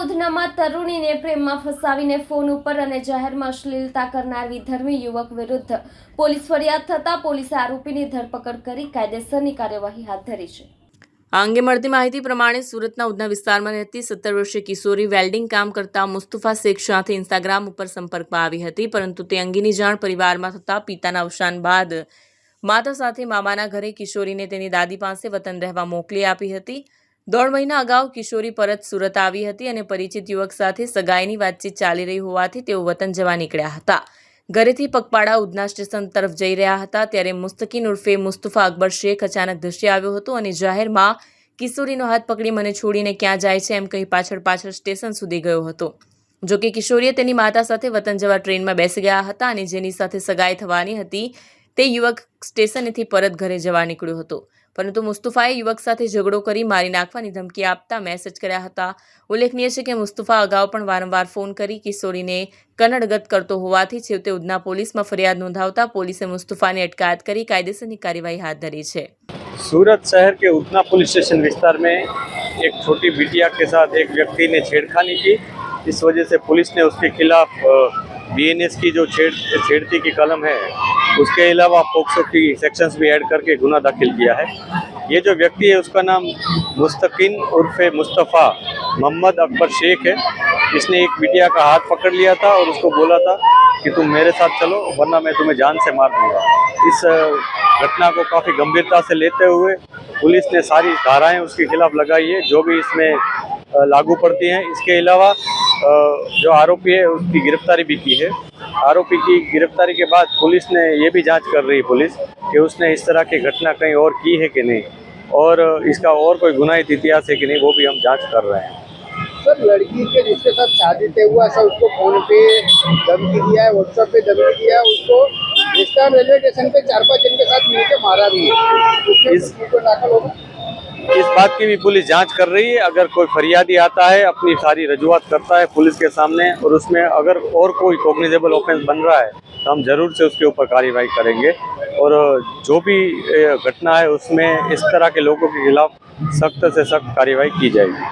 ઉધનામાં તરુણીને પ્રેમમાં ફસાવીને ફોન ઉપર અને જાહેરમાં અશ્લીલતા કરનાર વિધર્મી યુવક વિરુદ્ધ પોલીસ ફરિયાદ થતાં પોલીસે આરોપીની ધરપકડ કરી કાયદેસરની કાર્યવાહી હાથ ધરી છે. આ અંગે મળતી માહિતી પ્રમાણે સુરતના ઉધના વિસ્તારમાં રહેતી સત્તર વર્ષીય કિશોરી વેલ્ડિંગ કામ કરતા મુસ્તફા શેખ સાથે ઇન્સ્ટાગ્રામ ઉપર સંપર્કમાં આવી હતી, પરંતુ તે અંગેની જાણ પરિવારમાં થતાં પિતાના અવસાન બાદ માતા સાથે મામાના ઘરે કિશોરીને તેની દાદી પાસે વતન રહેવા મોકલી આપી હતી. દોઢ મહિના અગાઉ કિશોરી પરત સુરત આવી હતી અને પરિચિત યુવક સાથે સગાઈની વાતચીત ચાલી રહી હોવાથી તેઓ વતન જવા નીકળ્યા હતા. ઘરેથી પગપાળા ઉધના સ્ટેશન તરફ જઈ રહ્યા હતા ત્યારે મુસ્તકીન ઉર્ફે મુસ્તફા અકબર શેખ અચાનક ધસી આવ્યો હતો અને જાહેરમાં, કિશોરીનો હાથ પકડી મને છોડીને ક્યાં જાય છે? એમ કહી પાછળ પાછળ સ્ટેશન સુધી ગયો હતો. જો કે કિશોરીએ તેની માતા સાથે વતન જવા ટ્રેનમાં બેસી ગયા હતા અને જેની સાથે સગાઈ થવાની હતી તે યુવક સ્ટેશનેથી પરત ઘરે જવા નીકળ્યો હતો. પરંતુ મુસ્તુફાએ યુવક સાથે ઝઘડો કરી મારી નાખવાની ધમકી આપતા મેસેજ કર્યા હતા ઉલ્લેખનીય છે કે મુસ્તુફા અગાઉ પણ વારંવાર ફોન કરી કિશોરીને કનડગત કરતો હોવાથી છેવટે ઉધના પોલીસમાં ફરિયાદ નોંધાવતા પોલીસે મુસ્તુફાની અટકાયત કરી કાયદેસરની કાર્યવાહી હાથ ધરી છે सूरत शहर के उतना पुलिस स्टेशन विस्तार में एक छोटी बिटिया के साथ एक व्यक्ति ने छेड़खानी की इस वजह से पुलिस ने उसके खिलाफ बीएनएस की जो छेड़ छेड़ती की कलम है उसके अलावा पोक्सो की सेक्शंस भी ऐड करके गुना दाखिल किया है। ये जो व्यक्ति है, उसका नाम मुस्तकिन उर्फ़ मुस्तफ़ा मोहम्मद अकबर शेख है। इसने एक बिटिया का हाथ पकड़ लिया था और उसको बोला था कि तुम मेरे साथ चलो, वरना मैं तुम्हें जान से मार दूँगा। इस घटना को काफ़ी गंभीरता से लेते हुए पुलिस ने सारी धाराएँ उसके खिलाफ लगाई है, जो भी इसमें लागू पड़ती हैं। इसके अलावा जो आरोपी है, उसकी गिरफ्तारी भी की है। आरोपी की गिरफ्तारी के बाद पुलिस ने ये भी जाँच कर रही है पुलिस कि उसने इस तरह की घटना कहीं और की है कि नहीं। और इसका और कोई गुनाहित इतिहास है कि नहीं, वो भी हम जाँच कर रहे हैं। सर, लड़की के जिसके साथ शादी तय हुआ सर उसको फ़ोन पे धमकी दिया है व्हाट्सएप पे धमकी दिया है, उसको विस्तार रेलवे स्टेशन पे चार पाँच जन के साथ मिलकर मारा भी है। इस- दाखिल होगा। इस बात की भी पुलिस जाँच कर रही है। अगर कोई फरियादी आता है अपनी सारी रजूआत करता है पुलिस के सामने और उसमें अगर और कोई कॉग्निजेबल ऑफेंस बन रहा है तो हम ज़रूर से उसके ऊपर कार्रवाई करेंगे। और जो भी घटना है उसमें इस तरह के लोगों के खिलाफ सख्त से सख्त कार्रवाई की जाएगी।